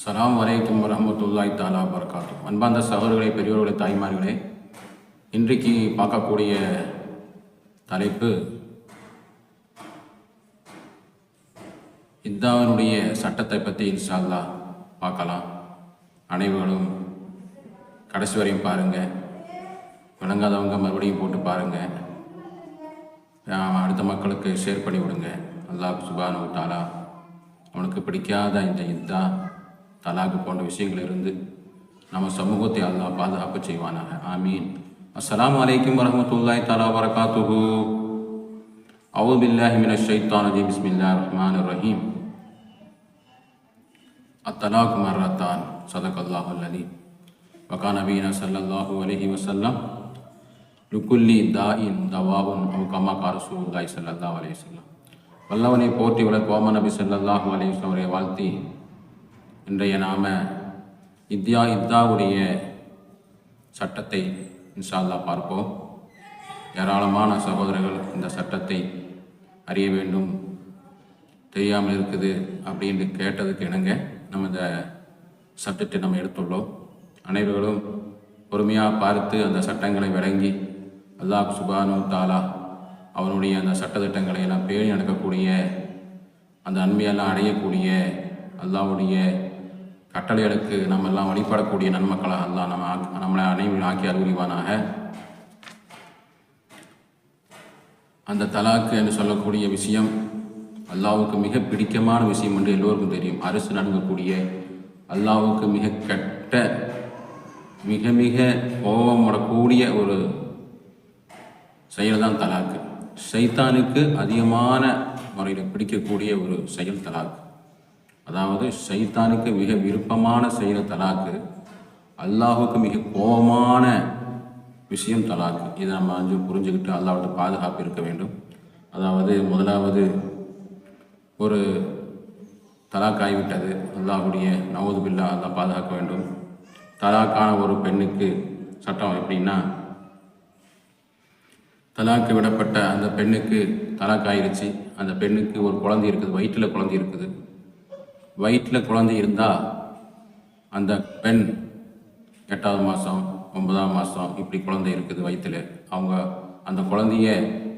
சலாம் வலைக்கம் வரமத்துல்லாய் தாலா வரகாத்து அன்பார்ந்த சகோதரர்களே பெரியோர்களே தாய்மார்களே இன்றைக்கு பார்க்கக்கூடிய தலைப்பு இத்தாவினுடைய சட்டத்தை பற்றி இன்ஷால்லா பார்க்கலாம். அனைவர்களும் கடைசி வரையும் பாருங்கள் விளங்காதவங்க மறுபடியும் போட்டு பாருங்கள் அடுத்த மக்களுக்கு ஷேர் பண்ணி விடுங்க. அல்லாஹ் சுபானு தாலா அவனுக்கு பிடிக்காத இந்த இத்தா தலாக்கு போன்ற விஷயங்களிலிருந்து நம்ம சமூகத்தை அல்லாஹ் பாதுகாப்பு செய்வானாக. ஆமீன். அஸ்லாம் வலைக்கம் வரமத்துல்லாய் தலா வரகாத்துஹு அவுது பில்லாஹி மின ஷைத்தான் அஜி பிஸ்மில்லா ரஹ்மான் ரஹீம். அத்தலாக் மர்ரத்தான். அல்லாஹு அல்லதி. வகா நபீனா சல்லல்லாஹு அலஹி வசல்லம் லுக்குல்லி தாயின் தவாவுன் அவ் கமா காரசூல்லாய் ஸல்லல்லாஹு அலைஹி வஸல்லம். வல்லவனை போற்றி வளர் கோம நபி சல்லல்லாஹு அலைஹி அவரை வாழ்த்தி இன்றைய நாம இத்யா இத்தாவுடைய சட்டத்தை இன்ஷால்லா பார்ப்போம். ஏராளமான சகோதரர்கள் இந்த சட்டத்தை அறிய வேண்டும். தெரியாமல் இருக்குது அப்படின்னு கேட்டதுக்கு இணங்க நம்ம இந்த சட்டத்தை நம்ம எடுத்துள்ளோம். அனைவர்களும் பொறுமையாக பார்த்து அந்த சட்டங்களை விளங்கி அல்லாஹ் சுபானு தாலா அவனுடைய அந்த சட்டத்திட்டங்களை எல்லாம் பேணி நடக்கக்கூடிய அந்த அன்பையெல்லாம் அடையக்கூடிய அல்லாவுடைய கட்டளைகளுக்கு நம்ம எல்லாம் வழிபடக்கூடிய நன்மக்களாக அல்லாஹ் நம்ம நம்மளை அனைவரும் ஆக்கி அறிவுரிவானாக அந்த தலாக்கு என்று சொல்லக்கூடிய விஷயம் அல்லாவுக்கு மிக பிடிக்கமான விஷயம் என்று எல்லோருக்கும் தெரியும். அரசு நடக்கக்கூடிய அல்லாவுக்கு மிக கெட்ட மிக மிக கோபம் வரக்கூடிய ஒரு செயல் தான் தலாக்கு. சைத்தானுக்கு அதிகமான முறையில் பிடிக்கக்கூடிய ஒரு செயல் தலாக்கு. அதாவது சைத்தானுக்கு மிக விருப்பமான செயல் தலாக்கு அல்லாஹுக்கு மிக கோபமான விஷயம் தலாக்கு. இதை நம்ம வந்து புரிஞ்சுக்கிட்டு அல்லாவோட பாதுகாப்பு இருக்க வேண்டும். அதாவது முதலாவது ஒரு தலாக் ஆகிவிட்டது அல்லாஹுடைய நவது பில்லா அல்லா பாதுகாக்க வேண்டும். தலாக்கான ஒரு பெண்ணுக்கு சட்டம் எப்படின்னா தலாக்கு விடப்பட்ட அந்த பெண்ணுக்கு தலாக் அந்த பெண்ணுக்கு ஒரு குழந்தை இருக்குது வயிற்றில் குழந்தை இருக்குது. வயிற்றில் குழந்தை இருந்தால் அந்த பெண் எட்டாவது மாதம் ஒன்பதாம் மாதம் இப்படி குழந்தை இருக்குது வயிற்றில். அவங்க அந்த குழந்தைய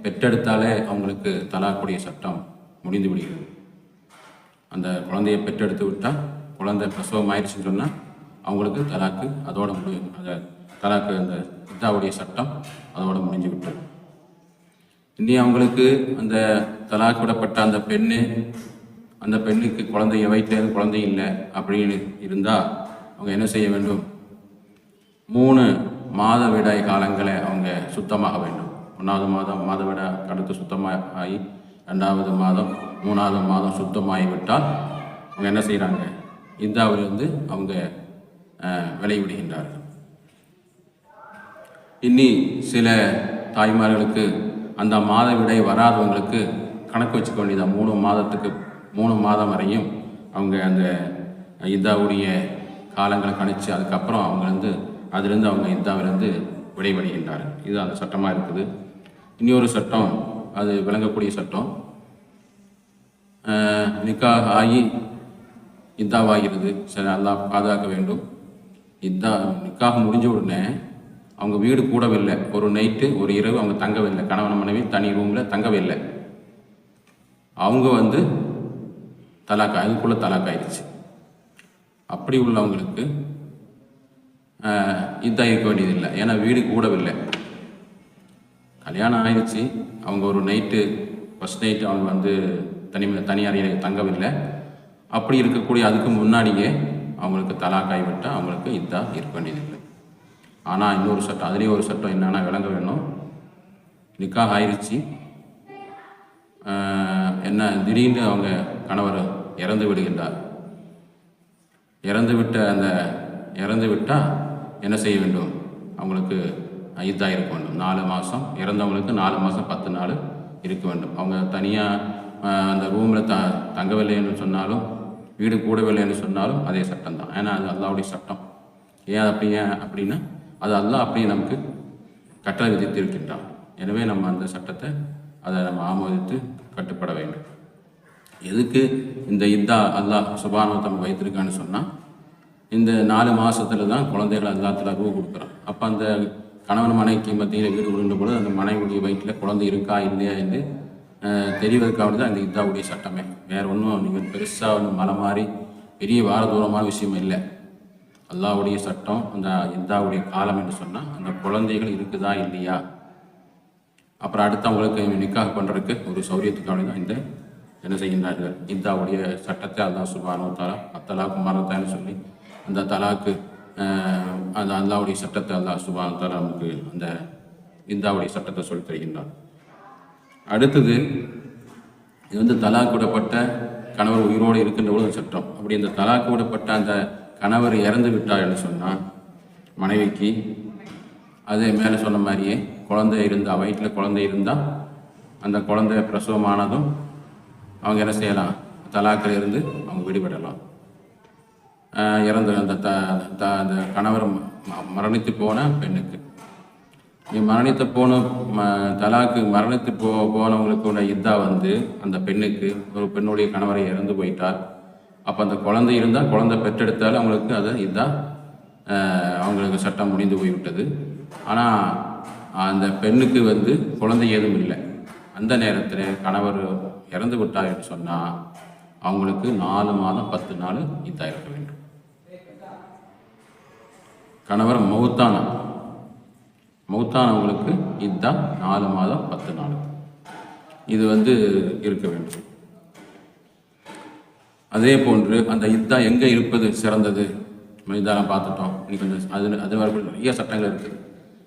பெற்றெடுத்தாலே அவங்களுக்கு தலாக்குடைய சட்டம் முடிந்து விடுகிறது. அந்த குழந்தைய பெற்றெடுத்து விட்டால் குழந்தை பிரசவம் ஆயிடுச்சுன்னு சொன்னால் அவங்களுக்கு தலாக்கு அதோட முடியும் அந்த தலாக்கு அந்த இதாவுடைய சட்டம் அதோட முடிஞ்சு விட்டது. இனி அவங்களுக்கு அந்த தலாக்கு விடப்பட்ட அந்த பெண்ணு அந்த பெண்ணுக்கு குழந்தைய வயிற்றுல குழந்தை இல்லை அப்படின்னு இருந்தால் அவங்க என்ன செய்ய வேண்டும்? மூணு மாத விடாய் காலங்களை அவங்க சுத்தமாக வேண்டும். ஒன்றாவது மாதம் மாதவிடா அடுத்து சுத்தமாக ஆகி ரெண்டாவது மாதம் மூணாவது மாதம் சுத்தமாகிவிட்டால் அவங்க என்ன செய்கிறாங்க இந்தாவிலிருந்து அவங்க விளைவிடுகின்றார்கள். விலை இன்னி சில தாய்மார்களுக்கு அந்த மாதவிடை வராதவங்களுக்கு கணக்கு வச்சுக்க வேண்டியதான் மூணு மாதத்துக்கு மூணு மாதம் வரையும் அவங்க அந்த இதாவுடைய காலங்களை கணித்து அதுக்கப்புறம் அவங்க வந்து அதிலிருந்து அவங்க இதாவிலிருந்து விடைபடுகின்றார்கள் இது அந்த சட்டமாக இருக்குது. இன்னொரு சட்டம் அது விளங்கக்கூடிய சட்டம். நிக்கா ஆகி இத்தாவாகிறது. சரி நல்லா பாதுகாக்க வேண்டும். இதா நிக்காக முடிஞ்ச உடனே அவங்க வீடு கூடவில்லை. ஒரு நைட்டு ஒரு இரவு அவங்க தங்கவில்லை. கணவன் மனைவி தனி ரூமில் தங்கவில்லை. அவங்க வந்து தலாக் அதுக்குள்ளே தலாக் ஆயிடுச்சு. அப்படி உள்ளவங்களுக்கு இதாக இருக்க வேண்டியதில்லை. ஏன்னா வீடு கூடவில்லை. கல்யாணம் ஆயிடுச்சு. அவங்க ஒரு நைட்டு ஃபஸ்ட் நைட்டு அவங்க வந்து தனி தனி அறையில் தங்கவில்லை. அப்படி இருக்கக்கூடிய அதுக்கு முன்னாடியே அவங்களுக்கு தலாக்காய் விட்டால் அவங்களுக்கு இதாக இருக்க வேண்டியதில்லை. ஆனால் இன்னொரு சட்டம் அதுலேயும் ஒரு சட்டம் என்னென்னா விளங்க வேணும். நிக்காக ஆயிடுச்சு என்ன திடீர்னு அவங்க கணவர் இறந்து விடுகின்றார். இறந்து விட்ட அந்த இறந்து விட்டால் என்ன செய்ய வேண்டும்? அவங்களுக்கு இதாக இருக்க வேண்டும். நாலு மாதம் இறந்தவங்களுக்கு நாலு மாதம் பத்து நாள் இருக்க வேண்டும். அவங்க தனியாக அந்த ரூமில் த தங்கவில்லைன்னு சொன்னாலும் வீடு கூடவில்லைன்னு சொன்னாலும் அதே சட்டம் தான். ஏன்னா அது அல்லாவுடைய சட்டம். ஏன் அப்படி ஏன் அப்படின்னா அது அல்லா அப்படியே நமக்கு கட்டளை விதித்திருக்கின்றான். எனவே நம்ம அந்த சட்டத்தை அதை நம்ம ஆமோதித்து கட்டுப்பட வேண்டும். எதுக்கு இந்த இதா அல்லாஹ் சுபானோ தம் வைத்திருக்கான்னு சொன்னால் இந்த நாலு மாதத்தில் தான் குழந்தைகள் அல்லாத்துல ரூ கொடுக்குறான். அப்போ அந்த கணவன் மனைக்கு மத்தியில் வீடு விழுந்த பொழுது அந்த மனைவியுடைய வயிற்றில் குழந்தை இருக்கா இல்லையா என்று தெரிவதற்காக தான் அந்த இத்தாவுடைய சட்டமே. வேறு ஒன்றும் நீங்கள் பெருசாக ஒன்று மலை மாதிரி பெரிய வார தூரமான விஷயம் இல்லை. அல்லாஹ்வுடைய சட்டம் அந்த இந்தாவுடைய காலம் என்று சொன்னால் அந்த குழந்தைகள் இருக்குதா இல்லையா? அப்புறம் அடுத்து அவங்களுக்கு நிக்காக பண்ணுறதுக்கு ஒரு சௌரியத்துக்காக தான் இந்த என்ன செய்கின்றார்கள்? இந்தாவுடைய சட்டத்தை அல்லாஹ் சுபானோ தாலா அத்தலாக்கு மரத்தான்னு சொல்லி அந்த தலாக்கு அந்த அல்லாவுடைய சட்டத்தை அல்லாஹ் சுபானோ தாலா நமக்கு அந்த இந்தாவுடைய சட்டத்தை சொல்லித் தருகின்றார். அடுத்தது இது வந்து தலாக்கு விடப்பட்ட கணவர் உயிரோடு இருக்கின்ற பொழுது சட்டம். அப்படி இந்த தலாக்கு விடப்பட்ட அந்த கணவர் இறந்து விட்டார் என்று சொன்னால் மனைவிக்கு அதே மேலே சொன்ன மாதிரியே குழந்தை இருந்தால் வயிற்றில் குழந்தை இருந்தால் அந்த குழந்தை பிரசவமானதும் அவங்க என்ன செய்யலாம்? தலாக்கில் இருந்து அவங்க விடுபடலாம். இறந்து இறந்த அந்த த த- அந்த கணவர் மரணித்து போன பெண்ணுக்கு. நீ மரணித்து போன ம தலாக்கு மரணித்து போ போனவங்களுக்குள்ள இதாக வந்து அந்த பெண்ணுக்கு ஒரு பெண்ணுடைய கணவரை இறந்து போயிட்டார். அப்போ அந்த குழந்தை இருந்தால் குழந்தை பெற்றெடுத்தாலும் அவங்களுக்கு அதை இதாக அவங்களுக்கு சட்டம் முடிந்து போய்விட்டது. ஆனால் அந்த பெண்ணுக்கு வந்து குழந்தை ஏதும் இல்லை. அந்த நேரத்தில் கணவர் இறந்து விட்டார் என்று சொன்னால் அவங்களுக்கு நாலு மாதம் பத்து நாள் இதாக இருக்க வேண்டும். கணவர் மௌத்தானா? மௌத்தானவங்களுக்கு இதுதான் நாலு மாதம் பத்து நாள். இது வந்து இருக்க வேண்டும். அதே போன்று அந்த இத்தா எங்கே இருப்பது சிறந்தது? மைதானம் பார்த்துட்டோம். இன்னைக்கு கொஞ்சம் அது அது வரைக்கும் நிறைய சட்டங்கள் இருக்குது.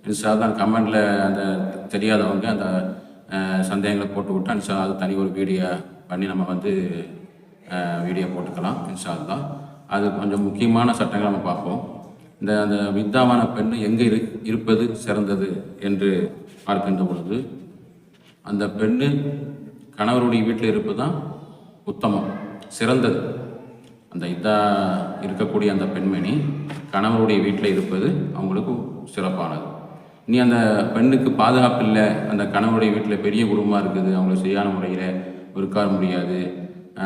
இன்ஷா தான் கமெண்டில் அந்த தெரியாதவங்க அந்த சந்தேகங்களை போட்டு விட்டா இன்சா அது தனி ஒரு வீடியோ பண்ணி நம்ம வந்து வீடியோ போட்டுக்கலாம் இன்ஷா தான் அது கொஞ்சம் முக்கியமான சட்டங்களை நம்ம பார்ப்போம். இந்த அந்த வித்தாவான பெண் எங்கே இரு இருப்பது சிறந்தது என்று பார்க்கின்ற பொழுது அந்த பெண்ணு கணவருடைய வீட்டில் இருப்பது தான் உத்தமம் சிறந்தது. அந்த இதா இருக்கக்கூடிய அந்த பெண்மணி கணவருடைய வீட்டில் இருப்பது அவங்களுக்கு சிறப்பானது. நீ அந்த பெண்ணுக்கு பாதுகாப்பு இல்லை அந்த கணவருடைய வீட்டில் பெரிய குடும்பமாக இருக்குது அவங்கள சரியான முறையில் இருக்க முடியாது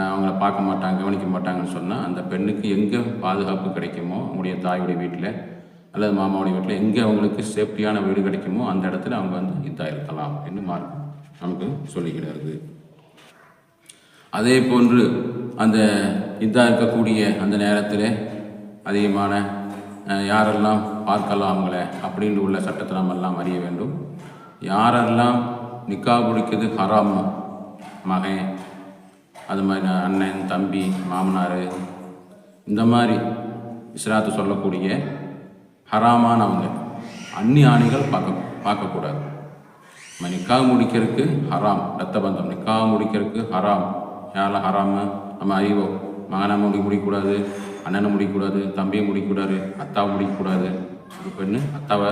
அவங்கள பார்க்க மாட்டாங்க கவனிக்க மாட்டாங்கன்னு சொன்னால் அந்த பெண்ணுக்கு எங்கே பாதுகாப்பு கிடைக்குமோ அவங்களுடைய தாயுடைய வீட்டில் அல்லது மாமாவுடைய வீட்டில் எங்கே அவங்களுக்கு சேஃப்டியான வீடு கிடைக்குமோ அந்த இடத்துல அவங்க வந்து இதாக இருக்கலாம் என்று மார்க் நமக்கு சொல்லுகிறது அதே போன்று அந்த இதாக இருக்கக்கூடிய அந்த நேரத்தில் அதிகமான யாரெல்லாம் பார்க்கலாம் அவங்கள அப்படின்னு உள்ள சட்டத்தை நாம் எல்லாம் அறிய வேண்டும். யாரெல்லாம் நிக்கா பிடிக்கிறது ஹராமோ? மகன் அது மாதிரி அண்ணன் தம்பி மாமனார் இந்த மாதிரி இஸ்லாத்து சொல்லக்கூடிய ஹராமானவங்க அந்நிய ஆணிகள் பார்க்க பார்க்கக்கூடாது. நம்ம நிக்காக முடிக்கிறதுக்கு ஹராம் ரத்த பந்தம். நிக்காக முடிக்கிறதுக்கு ஹராம். யாரெல்லாம் ஹராமு? நம்ம அறிவோம். மகனாக முடி முடிக்கக்கூடாது அண்ணனை முடிக்கக்கூடாது தம்பியை முடிக்கக்கூடாது அத்தாவை முடிக்கக்கூடாது. ஒரு பெண்ணு அத்தாவை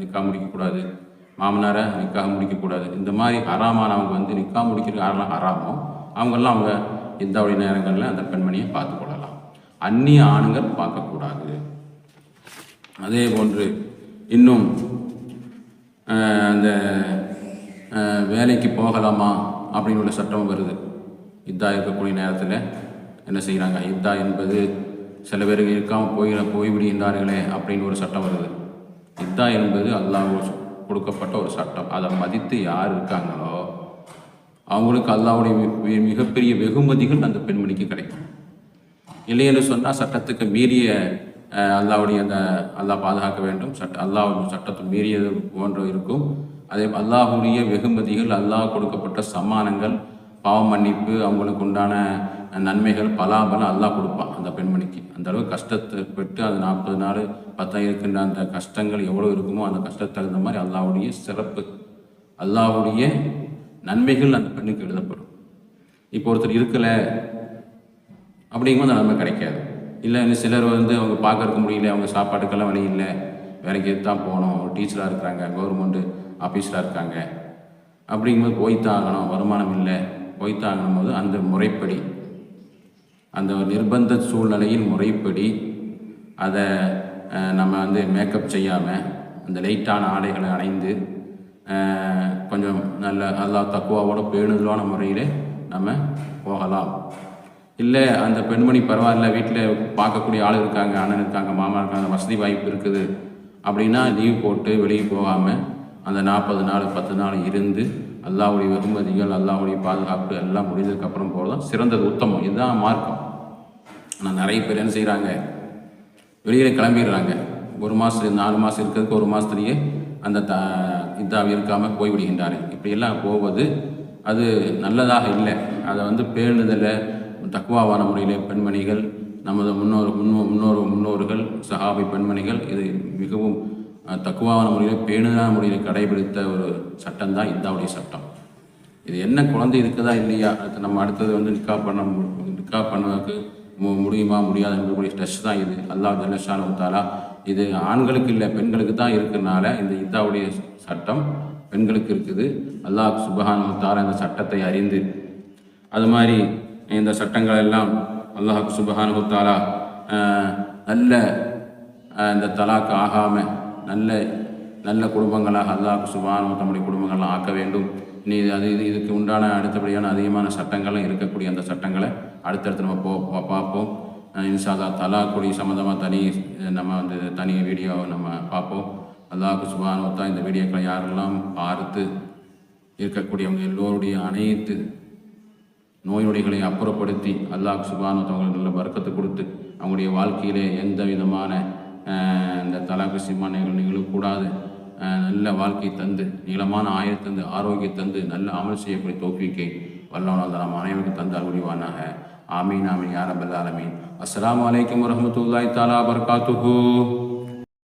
நிக்கா முடிக்கக்கூடாது. மாமனாரை நிக்காக முடிக்கக்கூடாது. இந்த மாதிரி ஹராமானவங்க வந்து நிக்கா முடிக்கிறது யாரெல்லாம் ஹராமோ அவங்கெல்லாம் அவங்க இந்தாவுடைய நேரங்களில் அந்த பெண்மணியை பார்த்து கொள்ளலாம். அந்நிய ஆணுங்கள் பார்க்கக்கூடாது. அதே போன்று இன்னும் அந்த வேலைக்கு போகலாமா அப்படின்னு உள்ள சட்டம் வருது. இதாக இருக்கக்கூடிய நேரத்தில் என்ன செய்கிறாங்க? இதா என்பது சில பேருக்கு இருக்காமல் போய் போய்விடுகின்றார்களே அப்படின்னு ஒரு சட்டம் வருது. இதா என்பது அல்லாஹ் கொடுக்கப்பட்ட ஒரு சட்டம். அதை மதித்து யார் இருக்காங்களோ அவங்களுக்கு அல்லாவுடைய மிகப்பெரிய வெகுமதிகள் அந்த பெண்மணிக்கு கிடைக்கும். இல்லையென்று சொன்னால் சட்டத்துக்கு மீறிய அல்லாவுடைய அல்லாஹ்வுடைய அந்த அல்லாஹ் பாதுகாக்க வேண்டும். சட்ட அல்லாஹ் சட்டத்தை மீறியது போன்று இருக்கும். அதே அல்லாஹுடைய வெகுமதிகள் அல்லாஹ் கொடுக்கப்பட்ட சம்மானங்கள் பாவ மன்னிப்பு அவங்களுக்கு உண்டான நன்மைகள் பலாபலம் அல்லாஹ் கொடுப்பான் அந்த பெண்மணிக்கு. அந்த அளவு கஷ்டத்தை பெற்று அது நாற்பது நாள் பத்தாயிரம் இருக்கின்ற அந்த கஷ்டங்கள் எவ்வளோ இருக்குமோ அந்த கஷ்டத்துக்கு தகுந்த மாதிரி அல்லாவுடைய சிறப்பு. அல்லாவுடைய நன்மைகள் அந்த பெண்ணுக்கு எழுதப்படும். இப்போ ஒருத்தர் இருக்கலை அப்படிங்கும்போது அந்த நன்மை கிடைக்காது. இல்லை இன்னும் சிலர் வந்து அவங்க பார்க்கறக்க முடியல அவங்க சாப்பாட்டுக்கெல்லாம் வழி இல்லை. வேலைக்கு தான் போகணும். ஒரு டீச்சராக இருக்கிறாங்க கவர்மெண்ட்டு ஆஃபீஸராக இருக்காங்க. அப்படிங்கும்போது போய்த்தான் ஆகணும். வருமானம் இல்லை. போய்த்தான் ஆகணும் போது அந்த முறைப்படி அந்த ஒரு நிர்பந்த சூழ்நிலையின் முறைப்படி அதை நம்ம வந்து மேக்கப் செய்யாமல் அந்த லைட்டான ஆடைகளை அணைந்து கொஞ்சம் நல்ல நல்லா தக்குவாவோட பேணுதலான முறையில் நம்ம போகலாம். இல்லை அந்த பெண்மணி பரவாயில்ல வீட்டில் பார்க்கக்கூடிய ஆள் இருக்காங்க அண்ணன் இருக்காங்க மாமா இருக்காங்க வசதி வாய்ப்பு இருக்குது. அப்படின்னா லீவ் போட்டு வெளியே போகாமல் அந்த நாற்பது நாள் பத்து நாள் இருந்து அல்லாவுடைய வெகுமதிகள் அல்லாவுடைய பாதுகாப்பு எல்லாம் முடிஞ்சதுக்கப்புறம் போகிறதான் சிறந்தது உத்தமம். இதுதான் மார்க்கம். ஆனால் நிறைய பேர் என்ன செய்கிறாங்க வெளியில் கிளம்பிடுறாங்க. ஒரு மாதம் நாலு மாதம் இருக்கிறதுக்கு ஒரு மாதத்துலேயே அந்த த இதாக இருக்காமல் போய்விடுகின்றார்கள். இப்படியெல்லாம் போவது அது நல்லதாக இல்லை. அதை வந்து பேணுதலை தக்குவாவான முறையில் பெண்மணிகள் நமது முன்னோர் முன்னோ முன்னோர் முன்னோர்கள் சஹாபி பெண்மணிகள் இது மிகவும் தக்குவாவான முறையில் பேணுதான முறையில் கடைபிடித்த ஒரு சட்டம் தான் இந்தாவுடைய சட்டம். இது என்ன குழந்தை இருக்குதா இல்லையா? அடுத்து நம்ம அடுத்தது வந்து நிக்கா பண்ண நிக்கா பண்ணுவதற்கு முடியுமா முடியாது என்பதுடைய ஸ்ட்ரெஸ் தான் இது. அல்லாஹ் ஜல்லஷானு உத்தாலா இது ஆண்களுக்கு இல்லை பெண்களுக்கு தான் இருக்கிறனால இந்த இதாவுடைய சட்டம் பெண்களுக்கு இருக்குது. அல்லாஹ் சுபஹான் உத்தாலா இந்த சட்டத்தை அறிந்து அது மாதிரி இந்த சட்டங்கள் எல்லாம் அல்லாஹ் சுபஹான் உத்தாலா நல்ல இந்த தலாக்கு ஆகாமல் நல்ல நல்ல குடும்பங்களாக அல்லாஹ் சுபானும் தம்முடைய குடும்பங்களாக ஆக்க வேண்டும். இனி இது அது இது இதுக்கு உண்டான அடுத்தபடியான அதிகமான சட்டங்களும் இருக்கக்கூடிய அந்த சட்டங்களை அடுத்தடுத்து நம்ம போ பார்ப்போம். அஹ் தலா கொடி தலாக்குடி சம்மந்தமாக தனி நம்ம வந்து தனி வீடியோ நம்ம பார்ப்போம். அல்லாஹ் சுபானுவத்தா இந்த வீடியோக்களை யாரெல்லாம் பார்த்து இருக்கக்கூடியவங்க எல்லோருடைய அனைத்து நோய் நொடிகளை அப்புறப்படுத்தி அல்லாஹ் சுபானு நல்ல வர்க்கத்தை கொடுத்து அவங்களுடைய வாழ்க்கையிலே எந்த விதமான இந்த தலாக்கு சிம்மானைகள் நிகழக்கூடாது. நல்ல வாழ்க்கை தந்து நீளமான ஆயுள் தந்து ஆரோக்கியம் தந்து நல்ல அமல் செய்யக்கூடிய தோப்பிக்கை வல்லவனால் நம் அனைவருக்கும் தந்து آمین آمین یا رب العالمین۔ السلام علیکم ورحمۃ اللہ تعالیٰ وبرکاتہ۔